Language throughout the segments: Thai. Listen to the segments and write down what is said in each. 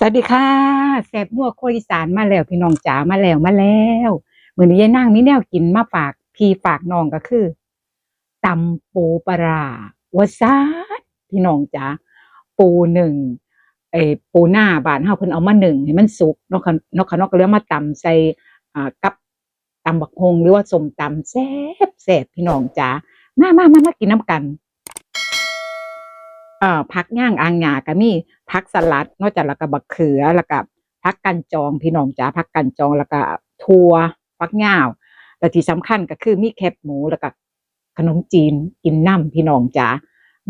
สวัสดีค่ะแสบมั่วโคอีสานมาแล้วพี่น้องจ๋ามาแล้วมาแล้วเหมือนี้ยายนางมีแนวกินมาฝากพี่ฝากน้องก็คือตำปูปลาร้าซาพี่น้องจ๋าปูหนึ่งเอ้ปูหน้าบานเฮาเพิ่นเอามาหนึ่งให้มันสุกนาะค่ะเนาะค่ะเนาะก็เลยเอมาตำใส่อ่ากับตำบักฮงหรือว่าสมตำแซ่บแซ่บพี่น้องจ๋ามามามามากินน้ำกันเอ่อผักย่างอ่างหยาก็มี ผักสลัดนอกจากแล้วก็บักเขือแล้วก็ผักกันจองพี่น้องจ๋าผักกันจองแล้วก็ถั่วผักย่าวและที่สำคัญก็คือมีแคบหมูแล้วก็ขนมจีนกินน้ำพี่น้องจ๋า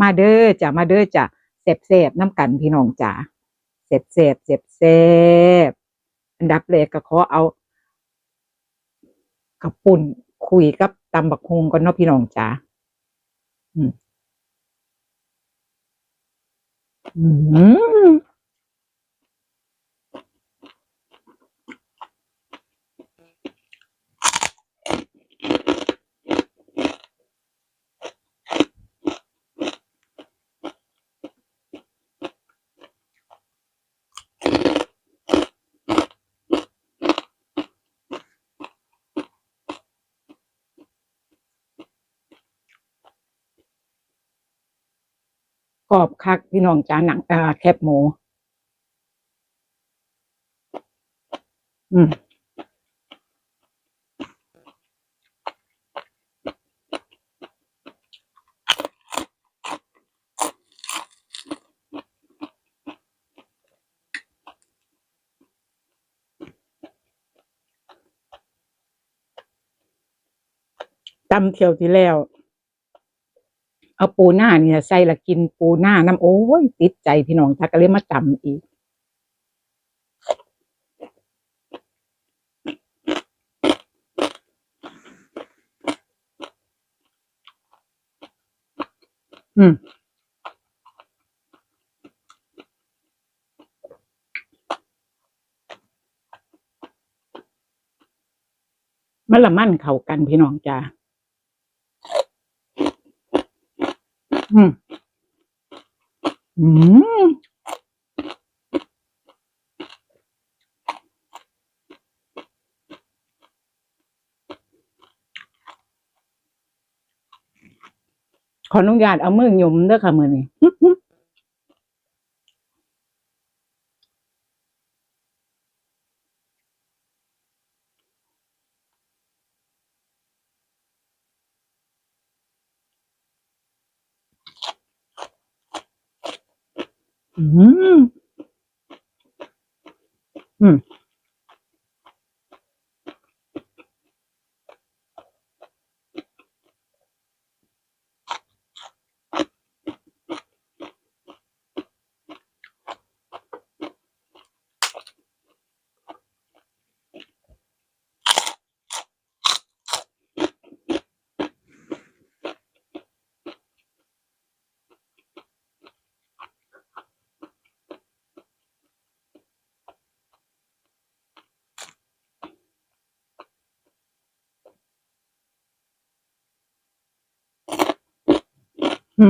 มาเด้อจ้ะมาเด้อจ้ะเสบเสบๆน้ำกันพี่น้องจ๋าเสบเสบเสบเสบอันดับแรกก็ขอเอากับปุ่นคุยกับตำบักฮงก่อนเนาะพี่น้องจ๋าอืม อื กรอบคักพี่น้องจ๋าหนังอ่าแคบหมู อืมตำเที่ยวที่แล้ว เอาปูหน้าเนี่ยใส่ละกินปูหน้าน้ำโอ้ยติดใจพี่น้องทักก็เลยมาตำอีกอืมมันละมั่นเข้ากันพี่น้องจ้า อืมอืมขออนุญาตเอามือหยุมเด้อค่ะมือนี้ อืม อืม อื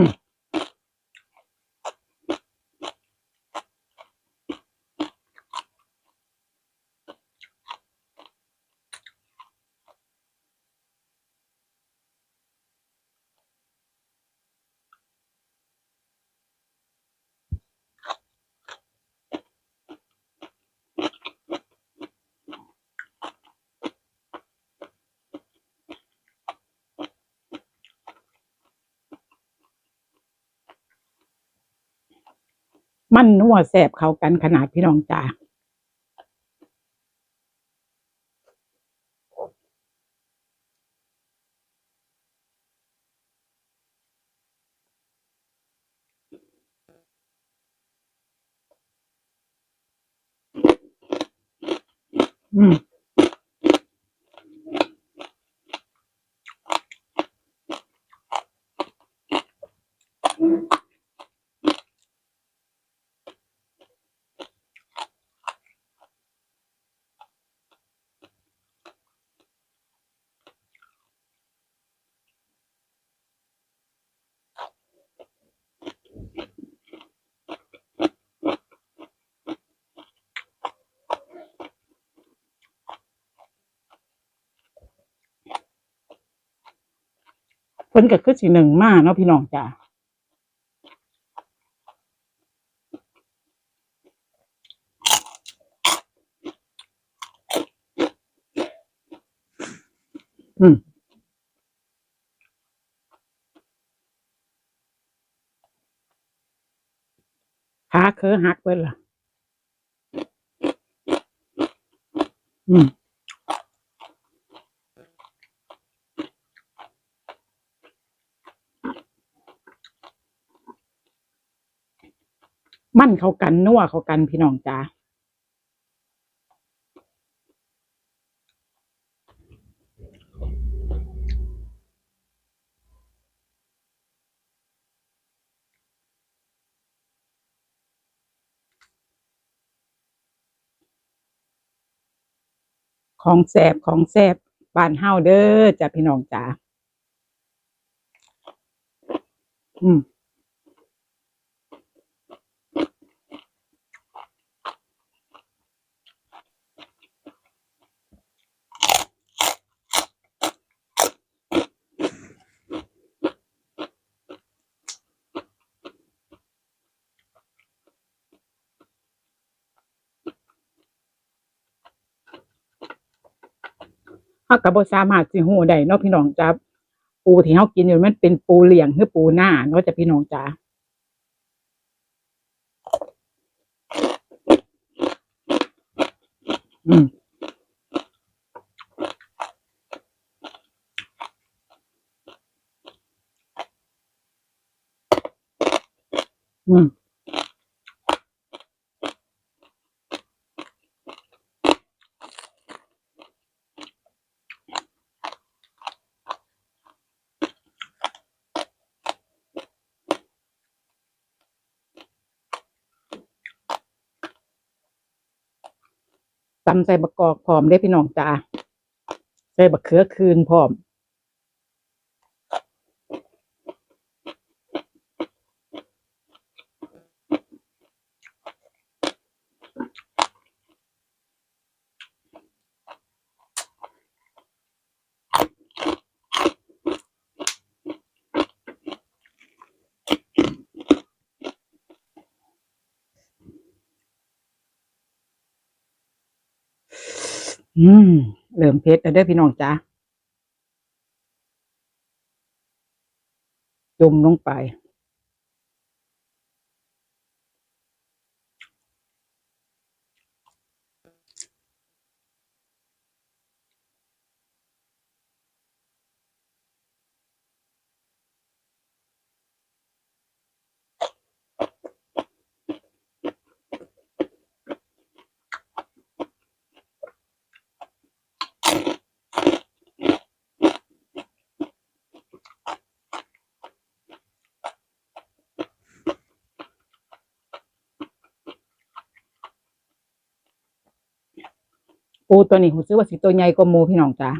มันนัวแสบเข้ากันขนาดพี่น้องจ้า พิ่นก็คือสิหนึ่งมาเนาะพี่น้องจ้าอืมขาเคอหักเบิดล่ะ อืม มั่นเขากันนัวเขากันพี่น้องจ้าของแสบของแสบบ้านเฮาเด้อจ้ะพี่น้องจ้าอืม เฮาก็บ่สามารถสิฮู้ได้เนาะพี่น้องจ้าปูที่เฮากินอยู่มันเป็นปูเหลี้ยงหรือปูหน้าเนาะจ้ะพี่น้องจ้าอืมอืมำใส่บะกอกพร้อมได้พี่น้องจ้าใส่บะเขือคืนพร้อม อืมเริ่มเพชรแล้วเด้อพี่น้องจ้าจมลงไป ปูตัวนี้ผมซื้อว่าสิตัวใหญ่กว่าหมูพี่น้องจ้า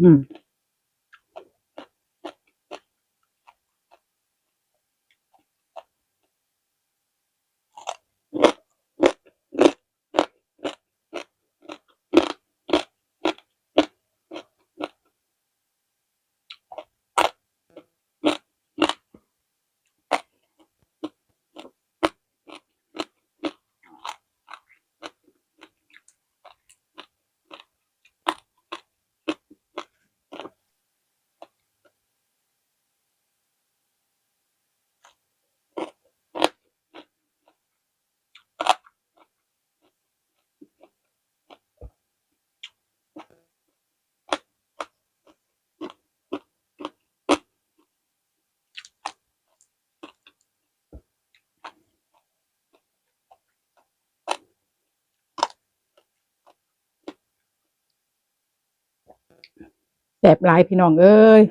อืม แสบหลายพี่น้องเอ้ย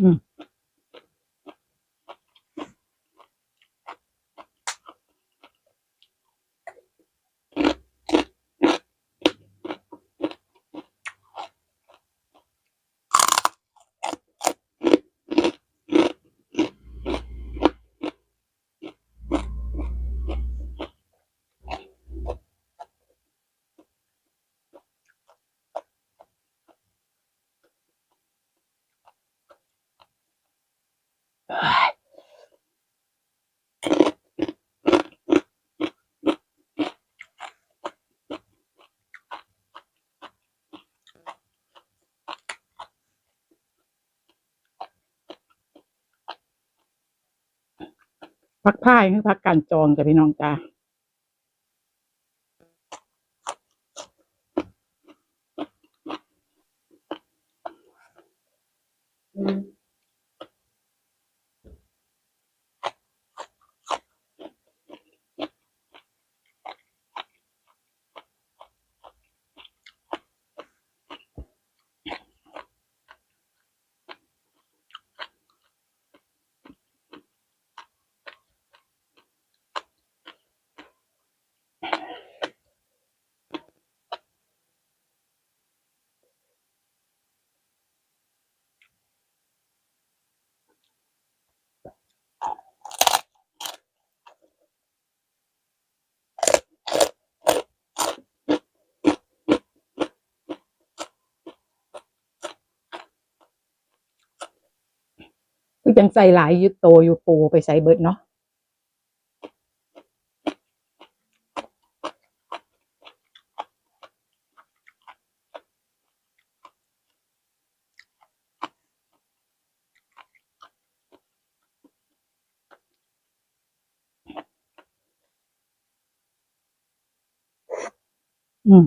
อืม พักผ้าให้พักการจองจ้ะพี่น้องจ้า จังใส่หลายยุโตอยู่ปูไปใส่เบิดเนาะอืม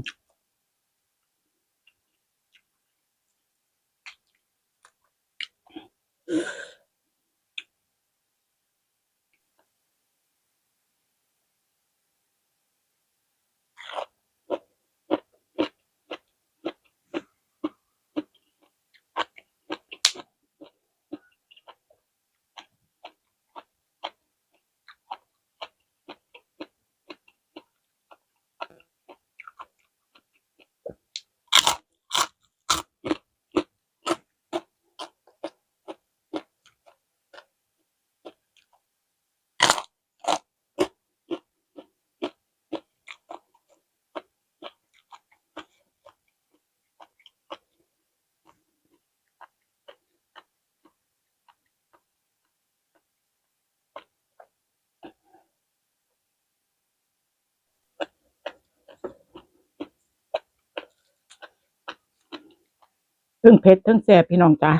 ทั้งเผ็ดทั้งแสบพี่น้องจ้า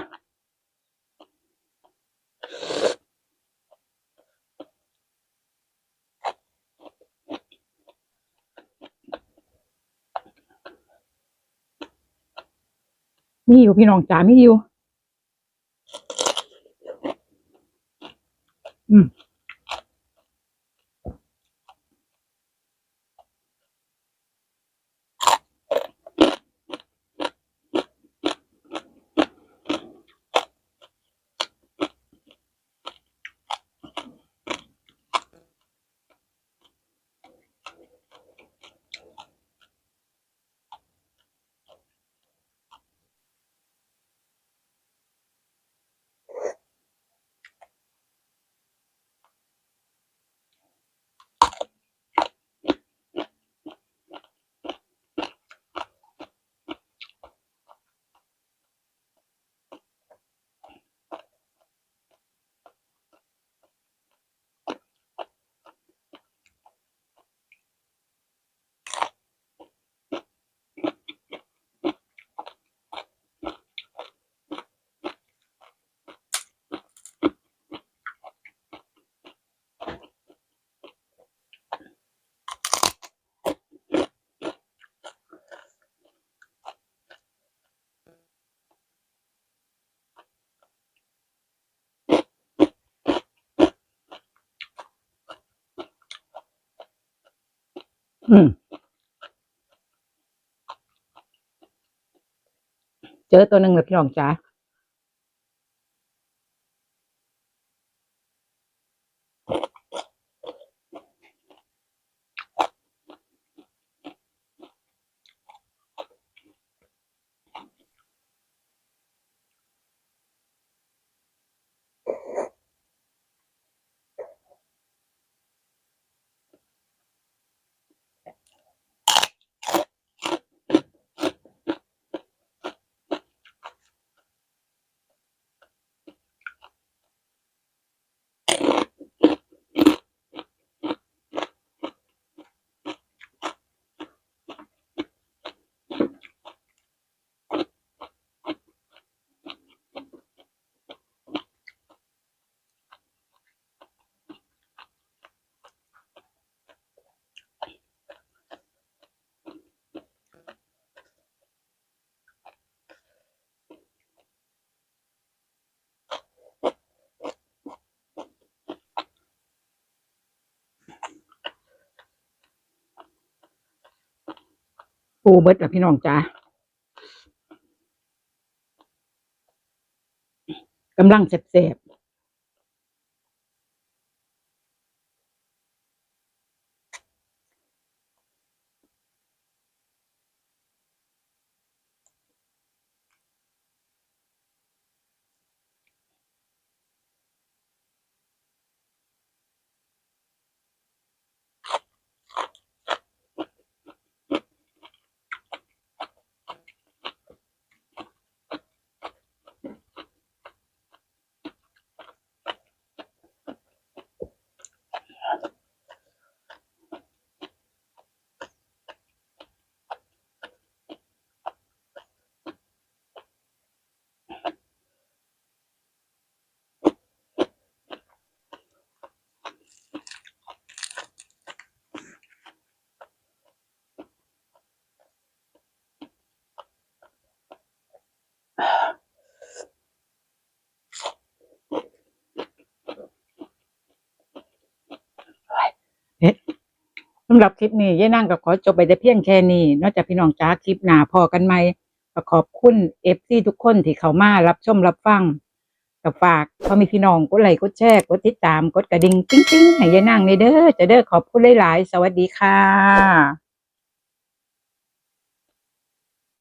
มีอยู่พี่น้องจ๋ามีอยู่ เจอตัวหนึ่งเลยพี่น้องจ้า ปูเบิดกับพี่น้องจ้ากำลังเสบๆ สำหรับคลิปนี้ยายนั่งก็ขอจบไปแต่เพียงแค่นี้นอกจากพี่น้องจ้าคลิปหนาพอกันไหมก็ขอบคุณเอฟซีทุกคนที่เข้ามารับชมรับฟังกับฝากพอมีพี่น้องกดไลค์กดแชร์กดติดตามกดกระดิ่งติ๊งๆให้ยายนั่งในเด้อจะเด้อขอบคุณหลายๆ สวัสดีค่ะ